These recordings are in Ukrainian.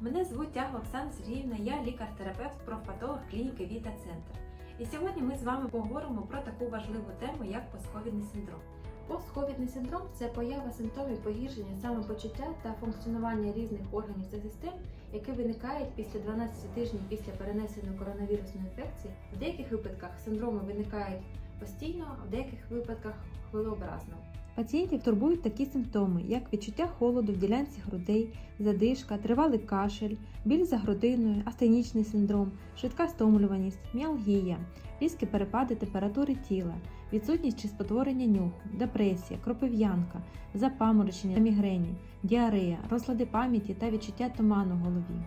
Мене звуть Тягла Оксана Сергіївна, я лікар-терапевт, профпатолог клініки Віта Центр. І сьогодні ми з вами поговоримо про таку важливу тему, як постковідний синдром. Постковідний синдром це поява симптомів погіршення самопочуття та функціонування різних органів та систем, які виникають після 12 тижнів після перенесеної коронавірусної інфекції. В деяких випадках синдроми виникають постійно, а в деяких випадках хвилеобразно. Пацієнтів турбують такі симптоми, як відчуття холоду в ділянці грудей, задишка, тривалий кашель, біль за грудиною, астенічний синдром, швидка стомлюваність, міалгія, різкі перепади температури тіла, відсутність чи спотворення нюху, депресія, кропив'янка, запаморочення та мігрені, діарея, розлади пам'яті та відчуття туману в голові.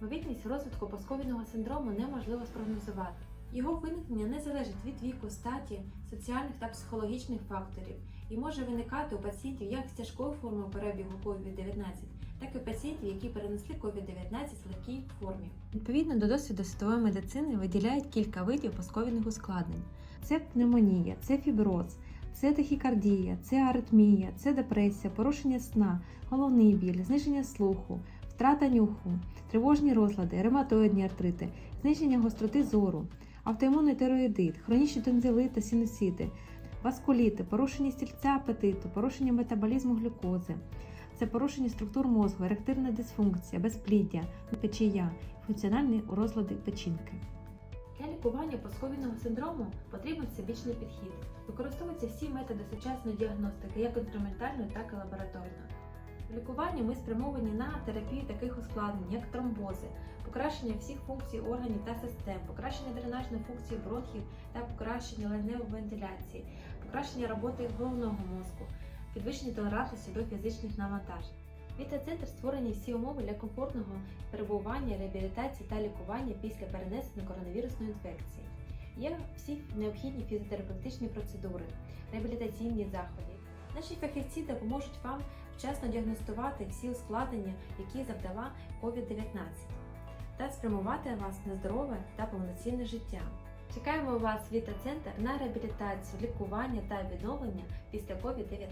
Ймовірність розвитку постковідного синдрому неможливо спрогнозувати. Його виникнення не залежить від віку, статі, соціальних та психологічних факторів і може виникати у пацієнтів як з тяжкою формою перебігу COVID-19, так і пацієнтів, які перенесли COVID-19 в легкій формі. Відповідно до досвіду світової медицини виділяють кілька видів постковідних ускладнень: це пневмонія, це фіброз, це тахікардія, це аритмія, це депресія, порушення сна, головний біль, зниження слуху, втрата нюху, тривожні розлади, ревматоїдні артрити, зниження гостроти зору, автоімунний тироїдит, хронічні тонзили та синусіти, васкуліти, порушення стільця апетиту, порушення метаболізму глюкози. Це порушення структур мозку, еректильна дисфункція, безпліддя, печія, функціональні розлади печінки. Для лікування постковідного синдрому потрібен всебічний підхід. Використовуються всі методи сучасної діагностики, як інструментальної, так і лабораторної. В лікуванні ми спрямовані на терапію таких ускладнень, як тромбози, покращення всіх функцій органів та систем, покращення дренажної функції бронхів та покращення легневої вентиляції, покращення роботи головного мозку, підвищення толерантності до фізичних навантажень. Віта-центр створені всі умови для комфортного перебування, реабілітації та лікування після перенесення коронавірусної інфекції. Є всі необхідні фізіотерапевтичні процедури, реабілітаційні заходи. Наші фахівці допоможуть вам вчасно діагностувати всі ускладнення, які завдала COVID-19, та спрямувати вас на здорове та повноцінне життя. Чекаємо вас Віта-центр на реабілітацію, лікування та відновлення після COVID-19.